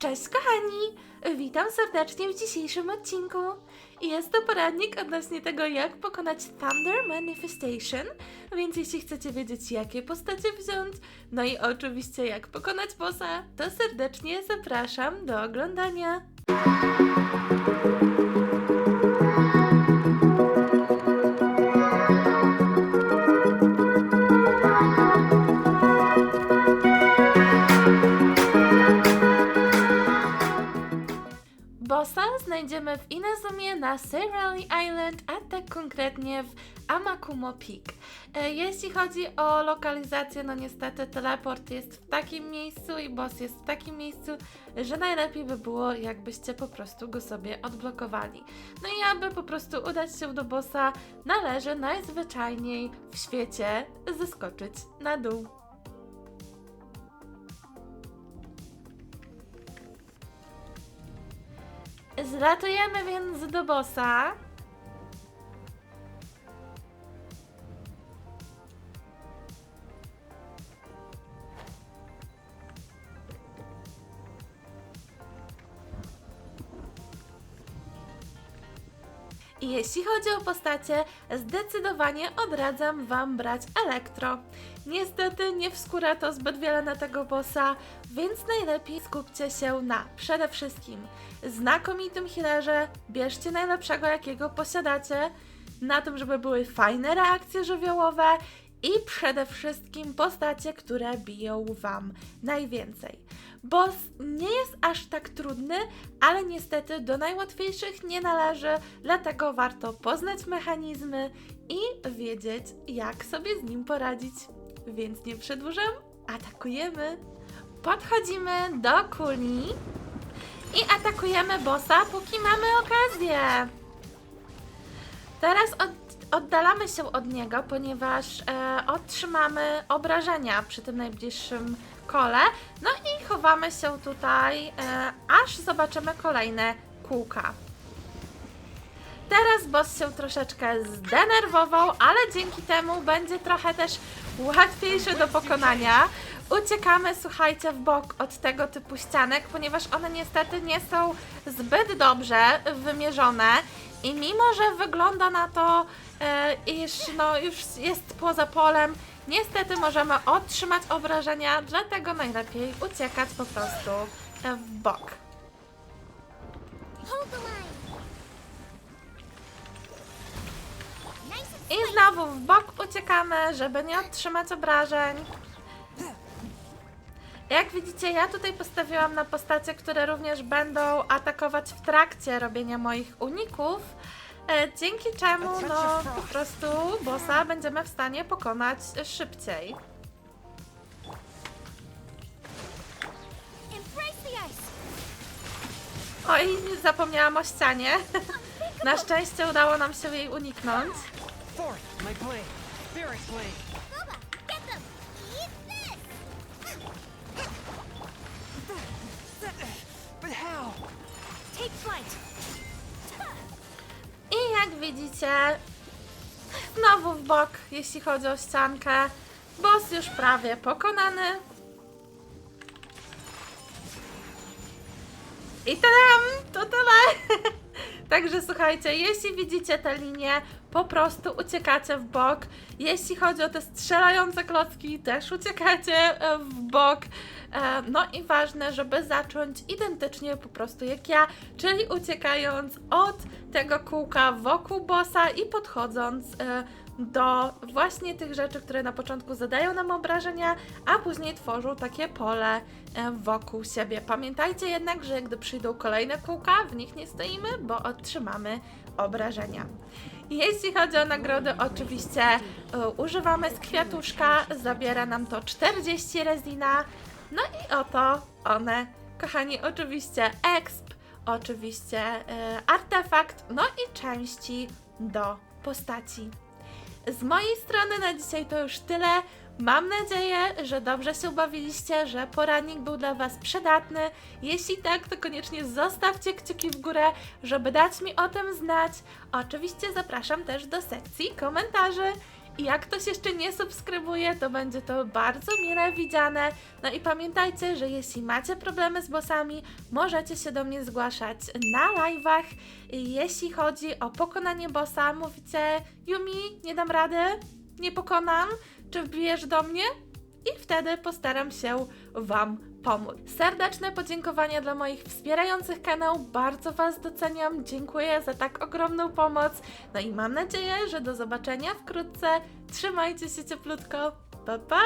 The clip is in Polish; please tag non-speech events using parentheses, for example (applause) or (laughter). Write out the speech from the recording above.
Cześć kochani! Witam serdecznie w dzisiejszym odcinku. Jest to poradnik odnośnie tego, jak pokonać Thunder Manifestation, więc jeśli chcecie wiedzieć, jakie postacie wziąć, no i oczywiście jak pokonać bossa, to serdecznie zapraszam do oglądania. Bossa znajdziemy w Inazumie na Seirali Island, a tak konkretnie w Amakumo Peak. E, Jeśli chodzi o lokalizację, no niestety teleport jest w takim miejscu i boss jest w takim miejscu, że najlepiej by było, jakbyście po prostu go sobie odblokowali. No i aby po prostu udać się do bossa, należy najzwyczajniej w świecie zeskoczyć na dół. Zlatujemy więc do bossa. I jeśli chodzi o postacie, zdecydowanie odradzam Wam brać elektro. Niestety nie wskóra to zbyt wiele na tego bossa, więc najlepiej skupcie się na przede wszystkim znakomitym healerze, bierzcie najlepszego jakiego posiadacie, na tym, żeby były fajne reakcje żywiołowe i przede wszystkim postacie, które biją Wam najwięcej. Boss nie jest aż tak trudny, ale niestety do najłatwiejszych nie należy, dlatego warto poznać mechanizmy i wiedzieć, jak sobie z nim poradzić. Więc nie przedłużam, atakujemy. Podchodzimy do kuli i atakujemy bossa, póki mamy okazję. Teraz od, oddalamy się od niego, ponieważ e, otrzymamy obrażenia przy tym najbliższym kole. No i chowamy się tutaj, e, aż zobaczymy kolejne kółka. Teraz boss się troszeczkę zdenerwował, ale dzięki temu będzie trochę też łatwiejszy do pokonania. Uciekamy, słuchajcie, w bok od tego typu ścianek, ponieważ one niestety nie są zbyt dobrze wymierzone i mimo, że wygląda na to, iż no, już jest poza polem, niestety możemy otrzymać obrażenia, dlatego najlepiej uciekać po prostu e, w bok. I znowu w bok uciekamy, żeby nie otrzymać obrażeń. Jak widzicie, ja tutaj postawiłam na postacie, które również będą atakować w trakcie robienia moich uników, e, dzięki czemu no po prostu bossa będziemy w stanie pokonać szybciej. Oj, zapomniałam o ścianie. (laughs) (laughs) Na szczęście udało nam się jej uniknąć. Widzicie, znowu w bok, jeśli chodzi o ściankę. Boss już prawie pokonany. I tadam! To tyle! (laughs) Także słuchajcie, jeśli widzicie tę linię, po prostu uciekacie w bok. Jeśli chodzi o te strzelające klocki, też uciekacie e, w bok. E, No i ważne, żeby zacząć identycznie po prostu jak ja, czyli uciekając od tego kółka wokół bossa i podchodząc e, do właśnie tych rzeczy, które na początku zadają nam obrażenia, a później tworzą takie pole wokół siebie. Pamiętajcie jednak, że gdy przyjdą kolejne kółka, w nich nie stoimy, bo otrzymamy obrażenia. Jeśli chodzi o nagrody, oczywiście e, używamy z kwiatuszka, zabiera nam to 40 rezina. No i oto one, kochani, oczywiście exp, oczywiście e, artefakt, no i części do postaci. Z mojej strony na dzisiaj to już tyle. Mam nadzieję, że dobrze się bawiliście, że poradnik był dla Was przydatny. Jeśli tak, to koniecznie zostawcie kciuki w górę, żeby dać mi o tym znać. Oczywiście zapraszam też do sekcji komentarzy. I jak ktoś jeszcze nie subskrybuje, to będzie to bardzo mile widziane. No i pamiętajcie, że jeśli macie problemy z bossami, możecie się do mnie zgłaszać na live'ach. Jeśli chodzi o pokonanie bossa, mówicie Yumi, nie dam rady, nie pokonam, czy wbijesz do mnie? I wtedy postaram się Wam pomóc. Serdeczne podziękowania dla moich wspierających kanał, bardzo Was doceniam, dziękuję za tak ogromną pomoc. No i mam nadzieję, że do zobaczenia wkrótce. Trzymajcie się cieplutko, pa pa!